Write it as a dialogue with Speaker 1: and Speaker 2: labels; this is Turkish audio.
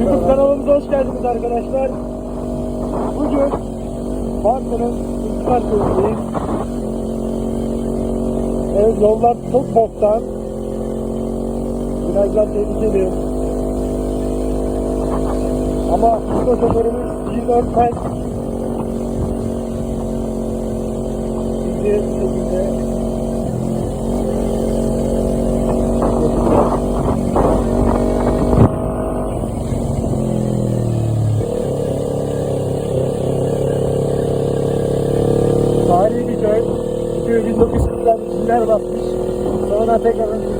Speaker 1: YouTube kanalımıza hoş geldiniz arkadaşlar. Bugün Bartın'ın İstiklal Köyü'ndeyiz. Evet, yollar çok boktan. Virajlar tehlikeli. Ama bu şoförümüz iyi örtmen. Bizi şekilde Tarihi bir köy. Köy 1940'lar Çinler basmış. Sonra tekrar